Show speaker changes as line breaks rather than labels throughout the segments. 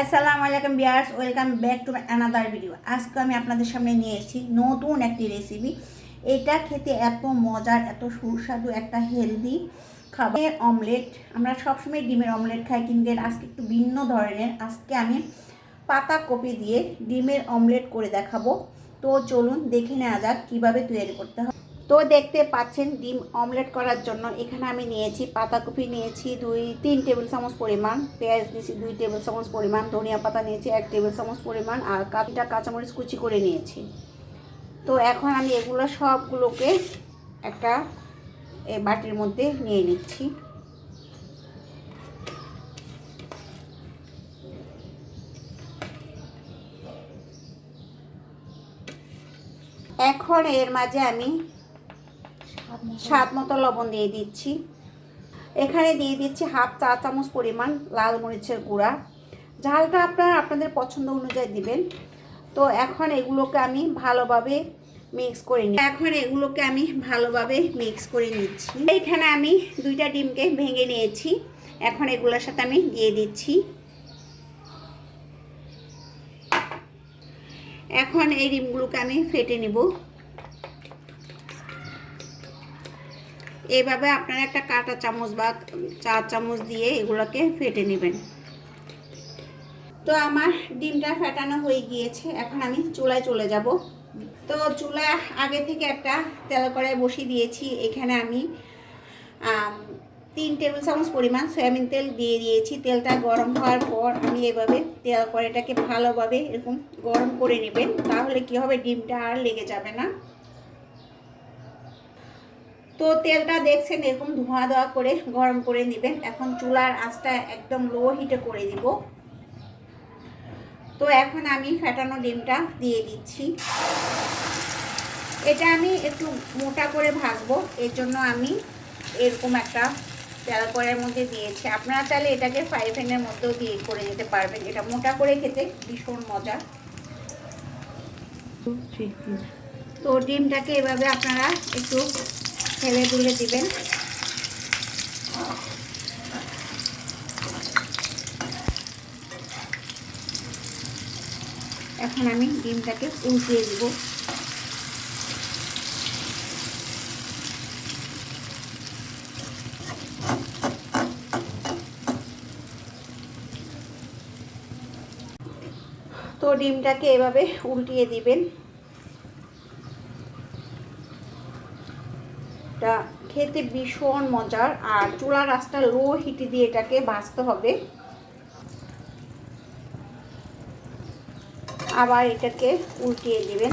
আসসালামু আলাইকুম viewers welcome back to another video আজকে আমি আপনাদের সামনে নিয়ে এসেছি নতুন একটি রেসিপি এটা খেতে এত মজার, এত সুস্বাদু, একটা হেলদি খাবার। অমলেট আমরা সবসময় ডিমের অমলেট খাই, কিন্তু আজকে একটু ভিন্ন ধরনের। আজকে আমি পাতা কপি দিয়ে ডিমের অমলেট করে দেখাবো। তো চলুন দেখে নেওয়া যাক কীভাবে তৈরি করতে হয়। তো দেখতে পাচ্ছেন, ডিম অমলেট করার জন্য এখানে আমি নিয়েছি পাতাকপি নিয়েছি, দুই, তিন টেবিল চামচ পরিমাণ, পেঁয়াজ দিয়েছি দুই টেবিল চামচ পরিমাণ, ধনিয়া পাতা নিয়েছি এক টেবিল চামচ পরিমাণ, আর কাপিটা কাঁচামরিচ কুচি করে নিয়েছি। তো এখন আমি এগুলো সবগুলোকে একটা বাটির মধ্যে নিয়ে নিচ্ছি। এখন এর মাঝে আমি স্বাদ মতো লবণ দিয়ে দিচ্ছি। এখানে দিয়ে দিচ্ছি হাফ চা চামচ পরিমাণ লাল মরিচের গুঁড়া। ঝালটা আপনারা আপনাদের পছন্দ অনুযায়ী দিবেন। তো এখন এগুলোকে আমি ভালোভাবে মিক্স করে নিই এখন এগুলোকে আমি ভালোভাবে মিক্স করে নিচ্ছি। এইখানে আমি দুইটা ডিমকে ভেঙে নিয়েছি। এখন এগুলোর সাথে আমি দিয়ে দিচ্ছি। এখন এই ডিমগুলোকে আমি ফেটে নিব। এইভাবে আপনারা একটা কাঁটা চামচ বা চা চামচ দিয়ে এগুলোকে ফেটে নেবেন। তো আমার ডিমটা ফেটানো হয়ে গিয়েছে, এখন আমি চুলায় চলে যাব। তো চুলা আগে থেকে একটা তেল কড়াই বসিয়ে দিয়েছি, এখানে আমি, তিন টেবিল চামচ পরিমাণ সয়াবিন তেল দিয়ে দিয়েছি। তেলটা গরম হওয়ার পর আমি এভাবে তেল কড়াইটাকে ভালোভাবে এরকম গরম করে নেবেন, তাহলে কি হবে, ডিমটা আর লেগে যাবে না। তো তেলটা দেখছেন এরকম ধোঁয়া ধোয়া করে গরম করে নেবেন। এখন চুলার আঁচটা একদম লো হিটে করে দিব। তো এখন আমি ফেটানো ডিমটা দিয়ে দিচ্ছি। এটা আমি একটু মোটা করে ভাজবো এর জন্য আমি এরকম একটা তেল কড়াইয়ের মধ্যে দিয়েছি। আপনারা চাইলে এটাকে ফ্রাই প্যানের মধ্যেও দিয়ে করে নিতে পারবেন। এটা মোটা করে খেতে ভীষণ মজা। তো ডিমটাকে এভাবে আপনারা একটু ফেলে তুলে দিবেন। এখন আমি ডিমটাকে উল্টিয়ে দিব। তো ডিমটাকে এভাবে উল্টিয়ে দিবেন। এটা খেতে ভীষণ মজার আর চুলার রাস্তা লো হিটে দিয়ে এটাকে ভাজতে হবে। আবার এটাকে উল্টিয়ে দিবেন।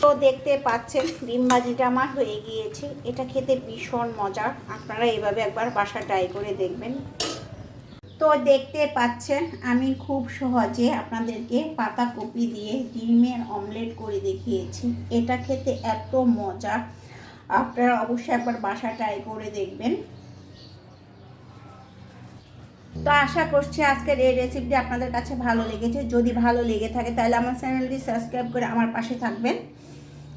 তো দেখতে পাচ্ছেন, ডিম ভাজিটা আমার হয়ে গিয়েছে। এটা খেতে ভীষণ মজার। আপনারা এইভাবে একবার বাসা ট্রাই করে দেখবেন। তো দেখতে পাচ্ছেন, আমি খুব সহজে আপনাদেরকে পাতাকপি দিয়ে ডিমের অমলেট করে দেখিয়েছি। এটা খেতে এত মজা আপনারা অবশ্যই একবার বাসা ট্রাই করে দেখবেন। তো আশা করছি আজকের এই রেসিপিটি আপনাদের কাছে ভালো লেগেছে। যদি ভালো লেগে থাকে, তাহলে আমার চ্যানেলটি সাবস্ক্রাইব করে আমার পাশে থাকবেন।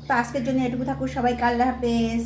তো আজকের জন্য এটুকু থাকুক। সবাই আল্লাহ হাফেজ।